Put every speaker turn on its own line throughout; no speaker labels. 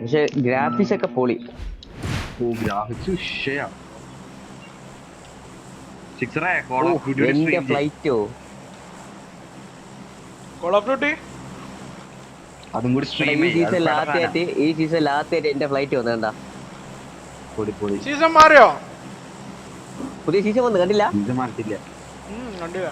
പക്ഷെ ഗ്രാഫിക്സ് ഒക്കെ പൊളി.
ഓ ഗ്രാഫിക്സ് വിഷയ. സിക്സറേ കോൾ ഓഫ് ഡ്യൂട്ടി
എന്റെ ഫ്ലൈറ്റോ
കോൾ ഓഫ് ഡ്യൂട്ടി
അതും കൂടി
ഈ
സ്ട്രീം
സീസൺ ലാസ്റ്റ് ഈ സീസൺ ലാസ്റ്റ് എന്റെ ഫ്ലൈറ്റ് വന്നു
പൊളി പൊളി.
സീസൺ മാറിയോ?
പുതിയ സീസൺ വന്നു കണ്ടില്ല?
ഇത് മാറ്റില്ല
ഉം, കണ്ടില്ല.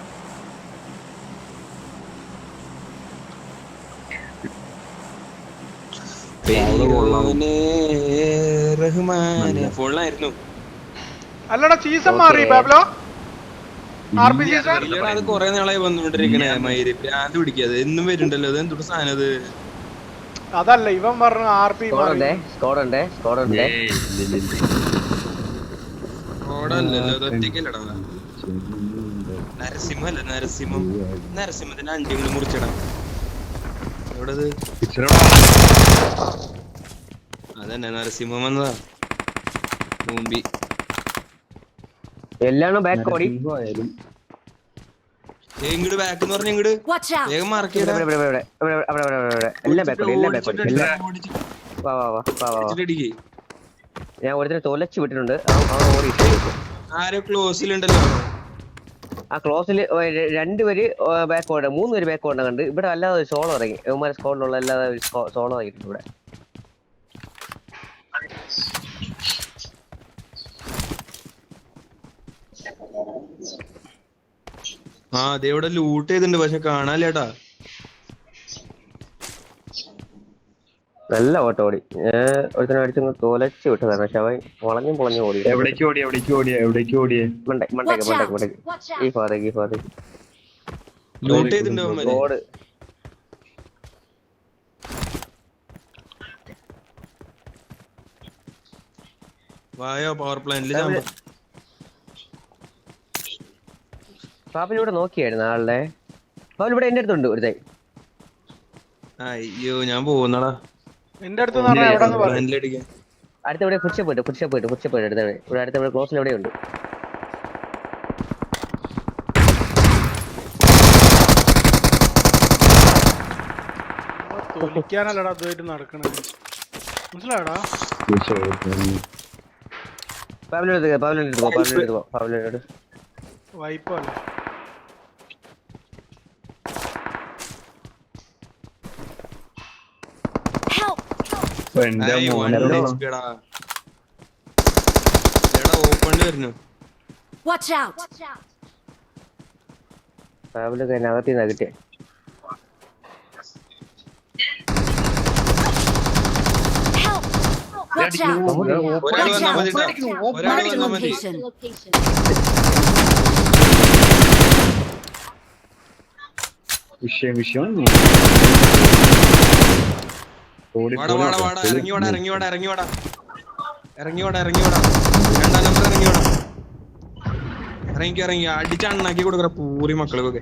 അല്ലടാ സീസൺ മാറി ബാബ്ലോ
അത് നാളായി എന്തൊരു
അതല്ല ഇവൻ പറഞ്ഞു ആർ പി
നരസിംഹല്ല? നരസിംഹം. നരസിംഹത്തിന്റെ അണ്ടി മുറിച്ചിടാം. അതന്നെ നരസിംഹം എന്നതാ മൂമ്പി.
എല്ലാം ബാക്ക് ഓടി?
ബാക്ക് എന്ന് പറഞ്ഞ
ഞാൻ ഒരു തൊലച്ചു വിട്ടിട്ടുണ്ട്.
ആരോ ക്ലോസിലുണ്ടല്ലോ
ആ ക്ലോസിൽ രണ്ടുപേര് ഓടാ മൂന്ന് പേര് ബാക്ക് ഓടുന്ന കണ്ട്. ഇവിടെ അല്ലാതെ ഒരു സോളോ ഇറങ്ങി. ഇവന്മാരെ സ്കോഡിലുള്ള അല്ലാതെ ഒരു സോളോ ഇറങ്ങിയിട്ടുണ്ട് ഇവിടെ.
ആ ദേ ഇവിടെ ലൂട്ട് ചെയ്തിട്ടുണ്ട്. പക്ഷെ കാണാല്ലേട്ടാ
നല്ല ഓട്ടം ഓടി. ഞാൻ ഒരുത്തനെ അടിച്ചൊന്ന് തോലച്ച് വിട്ടതാണ്. പക്ഷെ അവൻ വളഞ്ഞും പൊളഞ്ഞും ഓടി.
എവിടേക്ക് ഓടി എവിടേക്ക് ഓടി എവിടേക്ക് ഓടിയ
മണ്ടേ മണ്ടേക്ക് മണ്ടേക്ക്! മണ്ടേക്ക്. ഈ! ഭാഗത്തേക്ക് ഈ ഭാഗത്തേക്ക്.
ലൂട്ട് ചെയ്തിട്ടുണ്ട് അവന്മാര്
സ്കോഡ്
വായോ പവർ പ്ലാന്റിൽ
അവർ പാപ്പിലൂടെ നോക്കിയായിരുന്നു ആളുടെ. പാപ്പിൽ ഇവിടെ എന്റെ അടുത്തുണ്ട് ഒരുത്തൻ.
അയ്യോ ഞാൻ പോകുന്നടാ
നിന്റെ അടുത്ത്
അടുത്ത ഇവിടെ കുറിച്ച് പോയിട്ട് കുറിച്ച് പോയിട്ട് കുറിച്ച് പോയിട്ട് അടുത്ത ഇവിടെ അടുത്ത ഇവിടെ ക്ലോസിൽ എവിടെ ഉണ്ട്?
തൊലിക്കാനല്ലടാ അതുമായിട്ട് നടക്കണത്. മനസ്സിലായടാ പാവലോട്
പാവലോട്
പാവലോട് പാവലോട്
വൈപ്പല്ലേ കഴിഞ്ഞകത്തിന്നാ കിട്ടിയ
Watch out! Watch out! Watch out!
Mark the
location.
വിഷയം വിഷയം
ഇറങ്ങി. ഇറങ്ങി അടിച്ചണ്ണാക്കി കൊടുക്കറ പൂരി മക്കൾക്കൊക്കെ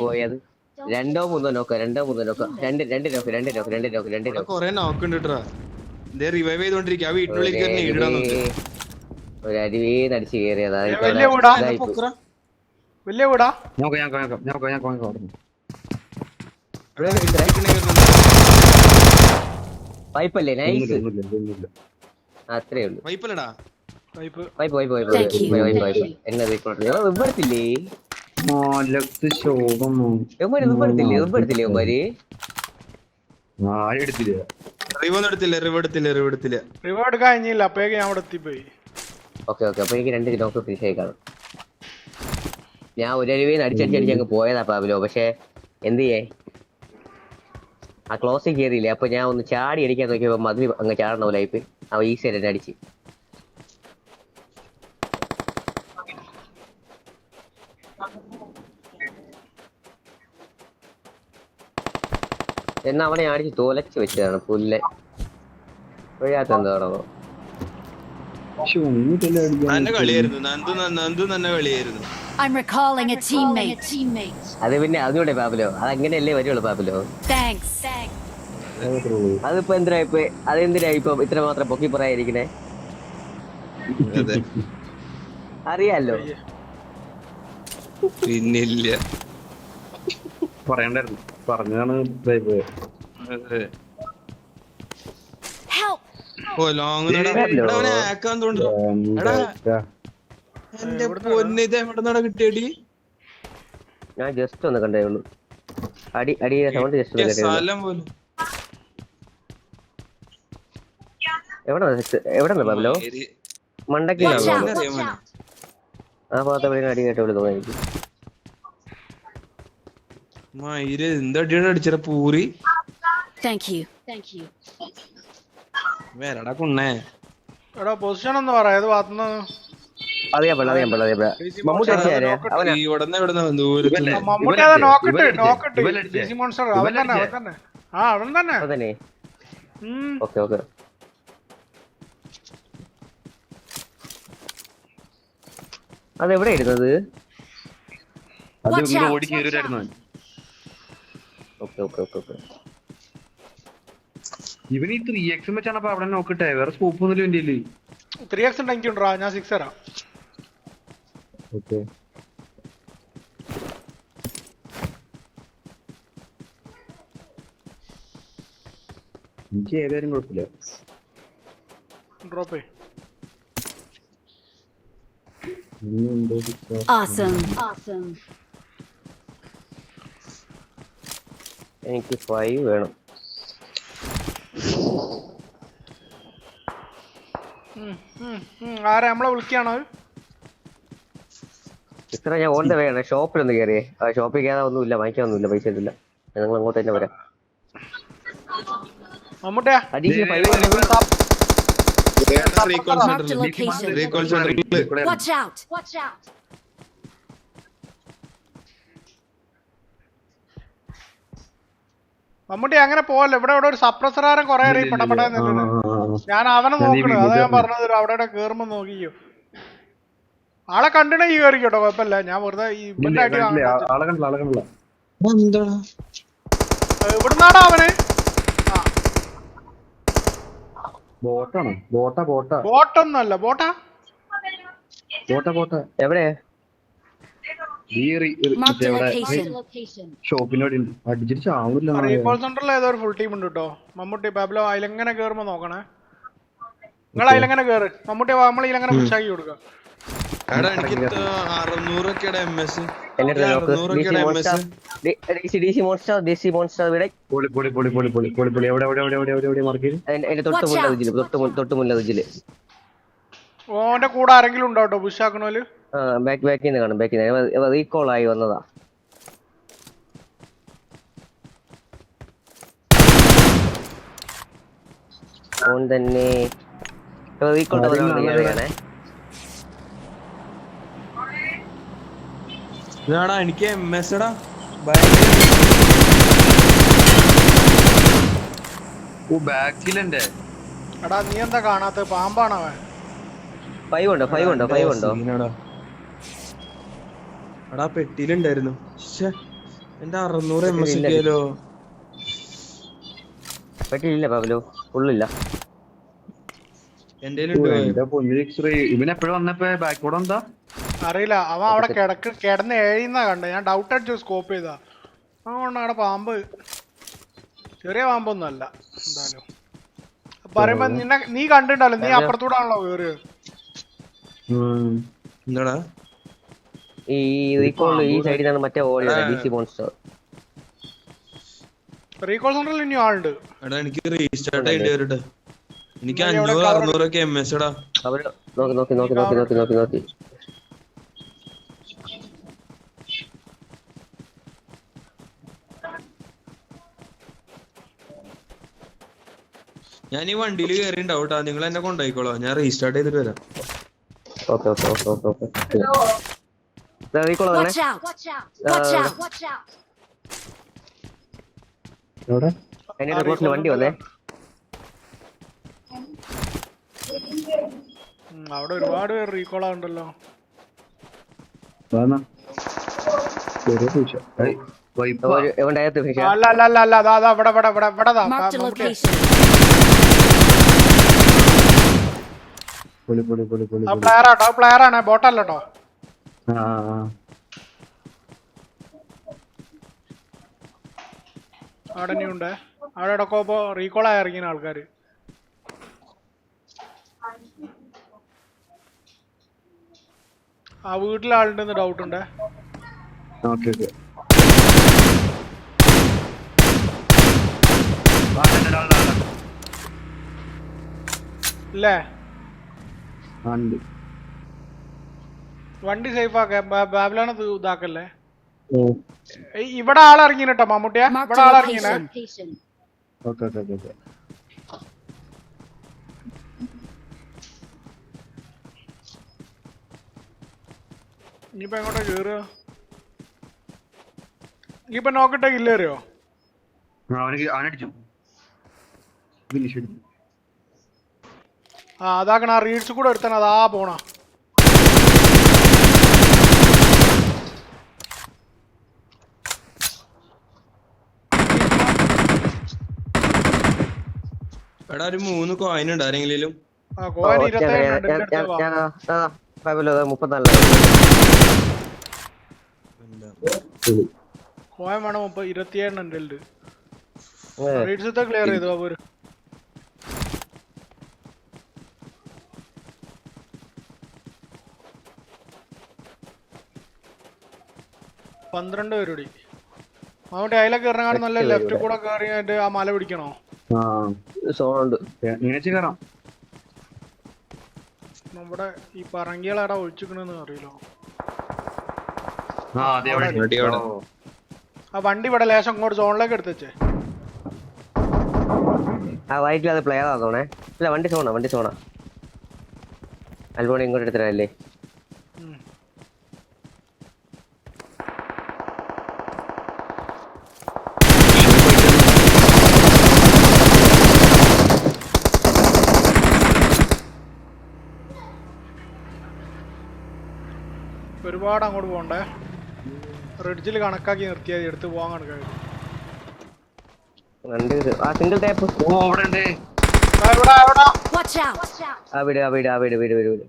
പോയത്. രണ്ടോ മൂന്നോ നോക്ക രണ്ടോ മൂന്നോ നോക്ക. രണ്ട് രണ്ട് നോക്ക് രണ്ട് നോക്ക് രണ്ട് നോക്ക് രണ്ട് നോക്ക്.
കൊറേ നോക്കുന്നുണ്ട് കേട്ടോ റിവൈവ് ചെയ്തോണ്ടിരിക്കും? ആ വീട്ടിനുള്ളിൽ കയറി ഇടാൻ നോക്കി.
ഒരു നടിച്ചു കയറിയതാ
വലിയ കൂടാ
ഞാൻ ഞാൻ ഞാൻ ഞാൻ ഞാൻ ഞാൻ ഓടുന്നു
പൈപ്പല്ലേ? നൈസ് അത്രേ ഉള്ളൂ.
പൈപ്പല്ലടാ.
Pipe. Pipe pipe
pipe
pipe pipe എന്നെ റീക്കോർഡ് വെബ്ബെടുത്തില്ലേ
നാലത്ത് ശോകം
വെബ്ബെടുത്തില്ലേ വെബ്ബെടുത്തില്ലേ ഒമ്പര് ആരെടുത്തില്ല
റിവൊന്നും എടുത്തില്ല?
റിവ് എടുത്തില്ല റിവ് എടുത്തില്ല റിവ്
എടുക്കാൻ കഴിഞ്ഞില്ല അപ്പോഴേക്ക് ഞാൻ അവിടെ പോയി
ഓക്കേ ഓക്കേ അപ്പൊ എനിക്ക് രണ്ട് കിലോ ഫിഷ് ആയി കാണും. ഞാൻ ഒരു അരുവേന്ന് അടിച്ചടിച്ചടിച്ച് അങ്ങ് പോയതാ പാബിലോ പക്ഷെ എന്ത് ചെയ്യേ? ആ ക്ലോസിൽ കയറിയില്ലേ? അപ്പൊ ഞാൻ ഒന്ന് ചാടി അടിക്കാൻ നോക്കിയപ്പോ മതിൽ അങ്ങ് ചാടണ പോലെ ആയിപ്പ് അവ ഈസി ആയിട്ട് അടിച്ച്. എന്നാ അവനെ അടിച്ച് തോലച്ച് വെച്ചതാണ് പുല്ല്. ഒഴിയാത്ത എന്താണോ
കളിയായിരുന്നു. നന്ദു നന്ദു നല്ല കളിയായിരുന്നു.
I'm recalling a teammate.
അത് പിന്നെ അതുകൂടെ അതിലൂടെ അത് അങ്ങനെയല്ലേ വരുള്ളൂ പാബിലോ
Thanks.
അതിപ്പോ എന്തിനാ ഇപ്പൊ അതെന്തിനാ ഇപ്പൊ ഇത്ര മാത്രം പൊക്കി പറയാതിരിക്കണേ
അതെ
അറിയാലോ.
പിന്നില്ല.
പറയണ്ടായിരുന്നു. പറഞ്ഞതാണ് ഇതായി പോയത്
Help!
ഓ ലോങ്
ഏയ്.
ആക്കാൻ തോന്നുന്നു. എടാ. എന്റെ പൊന്ന് ഇത് എവിടെ നിന്നാ കിട്ടിയടി?
ഞാൻ ജസ്റ്റ് ഒന്ന് കണ്ടേ ഉള്ളൂ. അടി അടി സൗണ്ട് ജസ്റ്റ് ഒന്ന് കേട്ടേ ഉള്ളൂ.
സ്ഥലം പോലും.
എവിടെ എവിടെ
Watch
വേണം.
ആ ഭാഗത്ത് എവിടെയും അടി കേട്ട തോന്നുന്നു എനിക്ക്.
മയിൽ എന്തടിയാണ് അടിച്ചട പൂരി? വേറെടാ കുണ്ണേ.
എടാ പൊസിഷൻ ഒന്ന് പറ ഏത് ഭാഗത്തുനിന്ന്
അറിയാൻ പാടില്ല അറിയാൻ പാടില്ല അറിയാൻ മമ്മൂട്ടി അടിച്ചാരെ അവനെ?
ഇവിടുന്ന്
ഇവിടുന്ന്
മമ്മൂട്ടി നോക്കട്ടെ നോക്കട്ട്. മോൺസ്റ്റർ അവൻ
ഇവൻ
തന്നെ അവൻ തന്നെ. ആ അവൻ തന്നെ.
അതന്നെ ഓക്കേ അതെവിടെ ഇരുന്നത്?
അത് ഓടി കയറിയായിരുന്നു
ഓക്കെ ഓക്കെ ഓക്കെ ഓക്കെ.
ഇവൻ ഈ ത്രീ എക്സും വെച്ചാണ് അപ്പൊ അവിടെ നോക്കട്ടെ. വേറെ സ്കോപ്പ് ഒന്നുമില്ല എന്റെ
ത്രീ എക്സ് ഉണ്ടെങ്കിൽ ഞാൻ സിക്സ് തരാം.
ഓക്കെ എനിക്ക് ഏതായാലും കുഴപ്പമില്ല
ഡ്രോപ്പ്.
Awesome. Awesome.
എനിക്ക് ഫൈവ് വേണം
ആരാ നമ്മളെ വിളിക്കാണോ അത്?
ഇത്ര ഞാൻ ഓൺ ദ വേ ആണ്. ഷോപ്പിലൊന്ന് കയറിയേ ആ ഷോപ്പിൽ കയറാൻ ഒന്നുമില്ല. വാങ്ങിക്കാനൊന്നുമില്ല. പൈസ ഇല്ല ഞങ്ങൾ അങ്ങോട്ട് തന്നെ വരാം!
മമ്മൂട്ടി. അങ്ങനെ പോവല്ലോ? ഇവിടെ ഇവിടെ ഒരു സപ്രസറാരം കൊറേ പടപട. ഞാൻ അവനെ നോക്കണു. അതാ ഞാൻ പറഞ്ഞത്. അവിടെ കേറുമ്പോ നോക്കിക്കോ. ആളെ കണ്ടിണ ഈ കയറി കേട്ടോ കുഴപ്പമില്ല. ഞാൻ വെറുതെ ഇവിടുന്നാടാ അവന്.
ബോട്ടാണ്. ബോട്ടാ ബോട്ടാ.
ബോട്ടൊന്നല്ല ബോട്ടാ?
ബോട്ടാ ബോട്ടാ.
എവിടെ
ഫുൾ ടീം ഉണ്ട്. കേട്ടോ. മമ്മൂട്ടി പാബ്ലോ അതിലെങ്ങനെ കേറുമ്പോ നോക്കണേ? നിങ്ങൾ അതിലെങ്ങനെ കേറ്? മമ്മൂട്ടി നമ്മൾ ഇതിലെങ്ങനെ പുഷാക്കി കൊടുക്കുക ഓന്റെ കൂടെ ആരെങ്കിലും ഉണ്ടോ കേട്ടോ
പുഷാക്കണോൽ ബാക്ക് ബാക്കിൽ നിന്ന് കാണും ബാക്കിൽ നിന്ന് റീകോൾ ആയി വന്നതാ. ഓൻ തന്നെ. റീകോൾ
ഇതാടാ എനിക്ക് എം എസ് എടാ
ഓ ബാക്കിലെന്റെ
എടാ നീ എന്താ കാണാത്ത? പാമ്പാണോ അവൻ?
ഫൈവ് ഉണ്ടോ? ഫൈവ് ഉണ്ടോ? ഫൈവ് ഉണ്ടോ?
എടാ പെട്ടിയിലുണ്ടായിരുന്നു. എന്റെ അറുന്നൂറ് എം എസ്
ഇല്ല.
കിട്ടിയാലോ
പാവലോ. പവലോ ഫുള്ളില്ല
എന്റെ
ഇവനെപ്പോഴും വന്നപ്പോ? ബാക്കോടെ എന്താ
അറിയില്ല. അവൻ അവിടെ കിടക്ക് കിടന്ന് എഴുന്ന കണ്ട ഞാൻ ഡൗട്ട് അടിച്ചു സ്കോപ്പ് ചെയ്താ. അതുകൊണ്ടാണ് അവിടെ പാമ്പ് ചെറിയ പാമ്പൊന്നും അല്ല എന്തായാലും. പറയുമ്പോ നിന്നെ നീ കണ്ടിട്ടല്ലോ നീ അപ്പുറത്തൂടെ ആണല്ലോ കേറിയത്
എന്താടാ?
ഈ റീകോൾ ഈ സൈഡിൽ നിന്നാണ് മറ്റേ ഓടിയത് ഡിസി മോൺസ്റ്റർ
റീകോൾ സെന്ററിൽ ഇനി ആളുണ്ട്.
എടാ എനിക്ക് റീസ്റ്റാർട്ട് ചെയ്യേണ്ടി വരട്ടെ. എനിക്ക് അഞ്ഞൂറ് അറുന്നൂറൊക്കെ എം എസ് എടാ.
അവർ നോക്കി നോക്കി നോക്കി നോക്കി നോക്കി നോക്കി നോക്കി.
ഞാൻ ഈ വണ്ടിയിൽ കയറി ഉണ്ടാവൂട്ടാ നിങ്ങൾ എന്നെ കൊണ്ടുപോയിക്കോളോ. ഞാൻ റീസ്റ്റാർട്ട് ചെയ്തിട്ട് വരാം.
Okay okay okay okay okay. വണ്ടി വന്നേ.
അവിടെ ഒരുപാട് പേര് റീകോൾ ആവുണ്ടല്ലോ അല്ല അല്ല അല്ല അതാ അതാ ഇവിടെ ഇവിടെ ഇവിടെ ഇവിടെ ദാ,
Marked a
മമ്മൂട്ടി.
location.
പൊളി പൊളി പൊളി പൊളി.
പ്ലെയർ ആട്ടോ പ്ലെയർ ആണ് ബോട്ട് അല്ലട്ടോ
അവിടെ ആ, ഉണ്ട്
അവിടെ അവിടെ ഇടക്കോ ഇപ്പൊ റീകോൾ ആയി ഇറങ്ങിയ ആൾക്കാര്. ആ വീട്ടിലെ ആളുണ്ടെന്ന് ഡൗട്ട് ഉണ്ട്?
Okay okay.
ഇല്ലേ?
ഉണ്ട്
വണ്ടി സേഫ് ആക്ക ബാബിലാണ് ഇതാക്കല്ലേ? ഇവിടെ ആളിറങ്ങിന് കേട്ടോ മമ്മൂട്ടിയ. ഇവിടെ ആളിറങ്ങിനെ.
Okay okay okay okay.
ഇനിയിപ്പോ എങ്ങോട്ടാ കേറുക? ഇനിയിപ്പോ നോക്കട്ടെ ഇല്ലേറിയോ
അവനടിച്ചു. ഫിനിഷ് അടിച്ചു
ആ അതാക്കണ ആ റീൽസ് കൂടെ എടുത്തണം അതാ പോണ.
എടാ ഒരു മൂന്ന് കോയിൻ ഉണ്ട് ആരെങ്കിലും.
ആ കോയിൻ ഇരുപത്തേഴ്
മുപ്പത്തിനാല്.
വേണം മുപ്പത് ക്ലിയർ ചെയ്തു ബാബു പന്ത്രണ്ട് പേരുടി. അതുകൊണ്ട് അതിലൊക്കെ ഇറങ്ങാൻ നല്ല ലെഫ്റ്റ്. കൂടെ കയറിയായിട്ട് ആ മല പിടിക്കണോ?
സോണുണ്ട്
കയറാം
നമ്മുടെ ഈ പറങ്കികളാടാ ഒഴിച്ചിക്കണെന്ന് അറിയില്ലോ.
ആ
വണ്ടി ഇവിടെ ലേശം ഇങ്ങോട്ട് സോണിലേക്ക് എടുത്തേ
ആ വൈറ്റിൽ അത് പ്ലെയർ ആണോണേ ഇല്ല വണ്ടി സോണാ വണ്ടി സോണാ. അൽബോണി ഇങ്ങോട്ട് എടുത്തിട്ടല്ലേ
ഒരുപാട് അങ്ങോട്ട് പോകണ്ടേ? റിഡ്ജിൽ കണക്കാക്കി നിർത്തിയാൽ എടുത്ത് പോകാൻ കണക്കാക്കി.
ആ സിംഗിൾ ടാപ്പ്
ഓ അവിടെ ഉണ്ട്.
ആ!
ആ വീട് ആ വീട് ആ വീട് വീട് വീട് വീട്.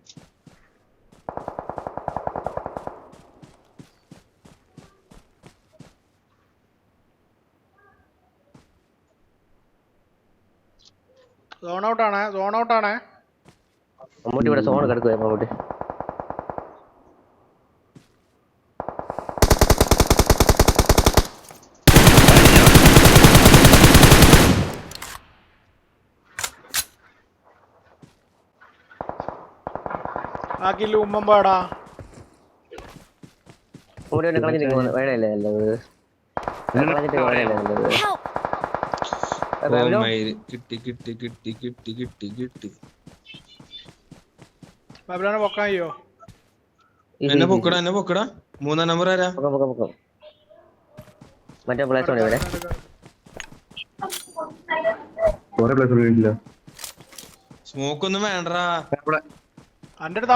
സോൺ ഔട്ട് ആണ് സോൺ ഔട്ട് ആണ്.
മമ്മൂട്ടി ഇവിടെ സോൺ കിടക്കുവേ മമ്മൂട്ടി.
ആ കില്ല്
പാടാ. പിന്നെ കളഞ്ഞിട്ട് വേണല്ലേ നല്ലത്? കളഞ്ഞിട്ട് വേണല്ലേ നല്ലത്.
കിട്ടി കിട്ടി കിട്ടി കിട്ടി കിട്ടി കിട്ടി.
ബാബിലാനെ
പൊക്കായോ
എന്നെ പൊക്കടാ എന്നെ പൊക്കടാ. മൂന്നാം നമ്പർ ആരാ?
പൊക്കം പൊക്കം പൊക്കം. മറ്റേ പ്ലേസ് ആണ് ഇവിടെ?
സ്മോക്ക് ഒന്നും വേണ്ടടാ
അന്റെ അടുത്ത്.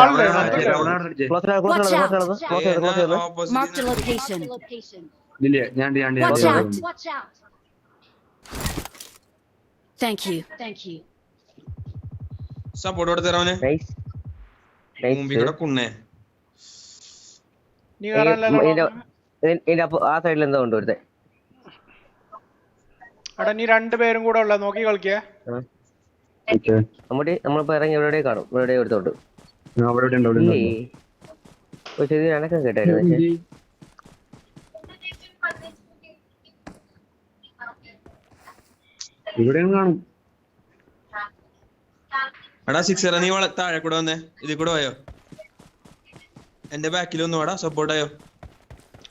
സപ്പോർട്ട് കൊടുത്തരാവനെ കുണ്ണേ.
ആ സൈഡിൽ എന്തോ ഉണ്ട് ഒരുത്തെ
എടാ നീ രണ്ടുപേരും കൂടെ ഉള്ള നോക്കി കളിക്കേ.
നമ്മളിപ്പോ ഇറങ്ങി എവിടെ കാണും ഇവിടെ എടുത്തോണ്ട്. ഒരു ചെറിയ അനക്കം കേട്ടായിരുന്നു പക്ഷേ.
ഇവിടെയും കാണും.
എടാ സിക്സർ നീ വള താഴെ കൂടെ വന്നേ. ഇതിൽ കൂടെ പോയോ എന്റെ ബാക്കിൽ ഒന്ന് വാടാ സപ്പോർട്ട് ആയോ?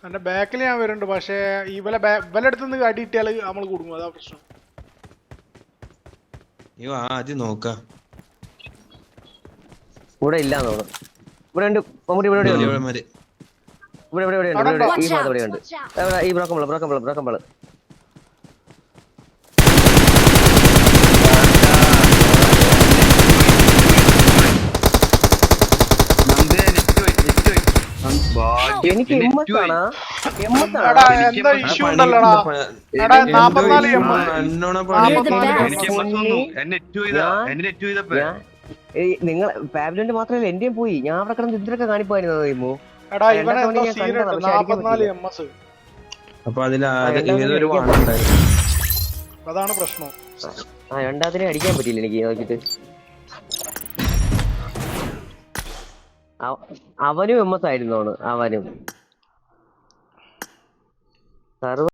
എന്റെ ബാക്കിൽ ഞാൻ വരുന്നുണ്ട് പക്ഷേ ഇവലെ ബാ- ഇവലെ അടുത്ത് നിന്ന് അടി കിട്ടിയാൽ നമ്മൾ കുടുങ്ങും അതാ പ്രശ്നം.
നീ ആദ്യം നോക്ക.
ഇവിടെ ഇല്ലാന്ന് തോന്നുന്നു. ഇവിടെ ഉണ്ട്. മമ്മൂട്ടി ഇവിടെ ഇവിടെ ഉണ്ട്. ഇവിടെ ഇവിടെ ഇവിടെ ഉണ്ട്. ഇവിടെ ഈ ഭാഗത്ത്! ഇവിടെ ഉണ്ട്. ഈ ബ്രോക്കം ബ്രോക്കമ്പിൾ ബ്രോക്കം
നന്ദേ ബ്രോക്കം പോയി നെറ്റ് പോയി. നന്ദ- ഭാഗ്യം.
എനിക്ക് നിങ്ങൾ ഫാമിലിന്റെ മാത്രമല്ല എന്റെയും പോയി. ഞാൻ അവിടെ കിടന്ന് ഇതിലൊക്കെ കാണിപ്പായിരുന്നു
എസ്
അപ്പൊ
അതാണ് പ്രശ്നം.
ആ രണ്ടാമത്തിനെ അടിക്കാൻ പറ്റില്ല എനിക്ക് നോക്കിട്ട് അവ- അവനും എം എസ് ആയിരുന്നോണ് അവനും. സർവ